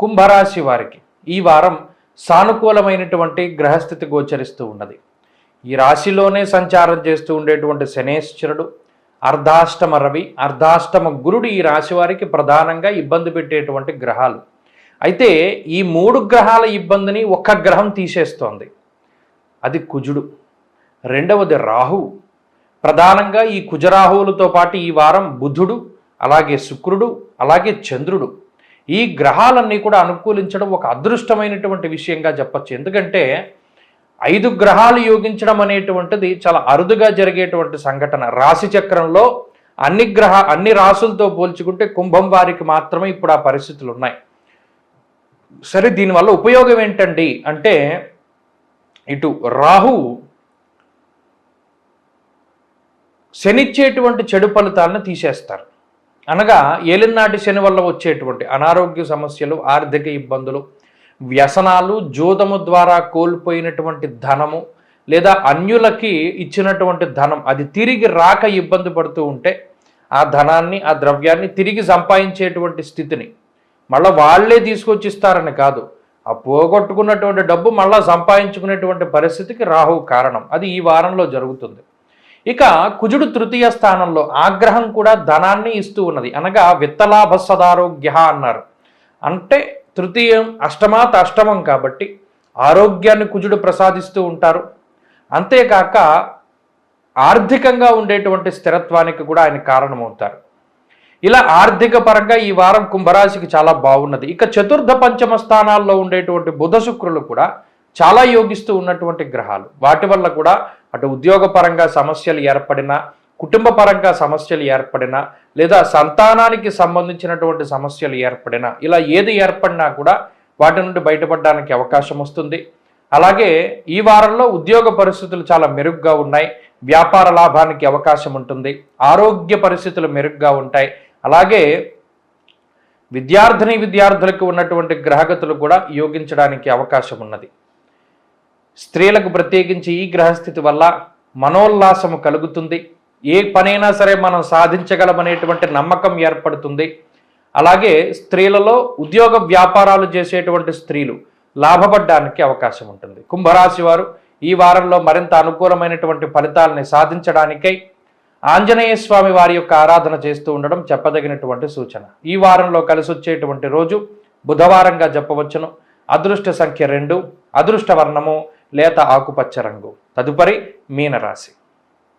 కుంభరాశి వారికి ఈ వారం సానుకూలమైనటువంటి గ్రహస్థితి గోచరిస్తూ ఉన్నది. ఈ రాశిలోనే సంచారం చేస్తూ ఉండేటువంటి శనేశ్వరుడు అర్ధాష్టమ రవి అర్ధాష్టమ గురుడు ఈ రాశి వారికి ప్రధానంగా ఇబ్బంది పెట్టేటువంటి గ్రహాలు. అయితే ఈ మూడు గ్రహాల ఇబ్బందిని ఒక్క గ్రహం తీసేస్తోంది. అది కుజుడు రెండవది రాహు ప్రధానంగా ఈ కుజరాహువులతో పాటు ఈ వారం బుధుడు అలాగే శుక్రుడు అలాగే చంద్రుడు. ఈ గ్రహాలన్నీ కూడా అనుకూలించడం ఒక అదృష్టమైనటువంటి విషయంగా చెప్పచ్చు. ఎందుకంటే ఐదు గ్రహాలు యోగించడం అనేటువంటిది చాలా అరుదుగా జరిగేటువంటి సంఘటన. రాశి చక్రంలో అన్ని గ్రహ అన్ని రాసులతో పోల్చుకుంటే కుంభం వారికి మాత్రమే ఇప్పుడు ఆ పరిస్థితులు ఉన్నాయి. సరే దీనివల్ల ఉపయోగం ఏంటండి అంటే ఇటు రాహు శనిచ్చేటువంటి చెడు ఫలితాలను తీసేస్తారు. అనగా ఏలినాటి శని వల్ల వచ్చేటువంటి అనారోగ్య సమస్యలు ఆర్థిక ఇబ్బందులు వ్యసనాలు జోదము ద్వారా కోల్పోయినటువంటి ధనము లేదా అన్యులకి ఇచ్చినటువంటి ధనం అది తిరిగి రాక ఇబ్బంది పడుతూ ఉంటే ఆ ధనాన్ని ఆ ద్రవ్యాన్ని తిరిగి సంపాదించేటువంటి స్థితిని మళ్ళీ వాళ్ళే తీసుకొచ్చి ఇస్తారని కాదు. ఆ పోగొట్టుకున్నటువంటి డబ్బు మళ్ళీ సంపాదించుకునేటువంటి పరిస్థితికి రాహు కారణం. అది ఈ వారంలో జరుగుతుంది. ఇక కుజుడు తృతీయ స్థానంలో ఆగ్రహం కూడా ధనాన్ని ఇస్తూ ఉన్నది. అనగా విత్తలాభ సదారోగ్య అన్నారు. అంటే తృతీయం అష్టమాత అష్టమం కాబట్టి ఆరోగ్యాన్ని కుజుడు ప్రసాదిస్తూ ఉంటారు. అంతేకాక ఆర్థికంగా ఉండేటువంటి స్థిరత్వానికి కూడా ఆయన కారణమవుతారు. ఇలా ఆర్థిక పరంగా ఈ వారం కుంభరాశికి చాలా బాగున్నది. ఇక చతుర్థ పంచమ స్థానాల్లో ఉండేటువంటి బుధ శుక్రులు కూడా చాలా యోగిస్తూ ఉన్నటువంటి గ్రహాలు. వాటి వల్ల కూడా అటు ఉద్యోగపరంగా సమస్యలు ఏర్పడినా కుటుంబ పరంగా సమస్యలు ఏర్పడినా లేదా సంతానానికి సంబంధించినటువంటి సమస్యలు ఏర్పడినా ఇలా ఏది ఏర్పడినా కూడా వాటి నుండి బయటపడడానికి అవకాశం వస్తుంది. అలాగే ఈ వారంలో ఉద్యోగ పరిస్థితులు చాలా మెరుగ్గా ఉన్నాయి. వ్యాపార లాభానికి అవకాశం ఉంటుంది. ఆరోగ్య పరిస్థితులు మెరుగ్గా ఉంటాయి. అలాగే విద్యార్థిని విద్యార్థులకు ఉన్నటువంటి గ్రహగతులు కూడా యోగించడానికి అవకాశం ఉన్నది. స్త్రీలకు ప్రత్యేకించి ఈ గ్రహస్థితి వల్ల మనోల్లాసము కలుగుతుంది. ఏ పనైనా సరే మనం సాధించగలమనేటువంటి నమ్మకం ఏర్పడుతుంది. అలాగే స్త్రీలలో ఉద్యోగ వ్యాపారాలు చేసేటువంటి స్త్రీలు లాభపడడానికి అవకాశం ఉంటుంది. కుంభరాశి వారు ఈ వారంలో మరింత అనుకూలమైనటువంటి ఫలితాలని సాధించడానికై ఆంజనేయ స్వామి వారి యొక్క ఆరాధన చేస్తూ ఉండడం చెప్పదగినటువంటి సూచన. ఈ వారంలో కలిసి వచ్చేటువంటి రోజు బుధవారంగా చెప్పవచ్చును అదృష్ట సంఖ్య రెండు. అదృష్ట వర్ణము. లేత ఆకుపచ్చ రంగు. తదుపరి మీనరాశి.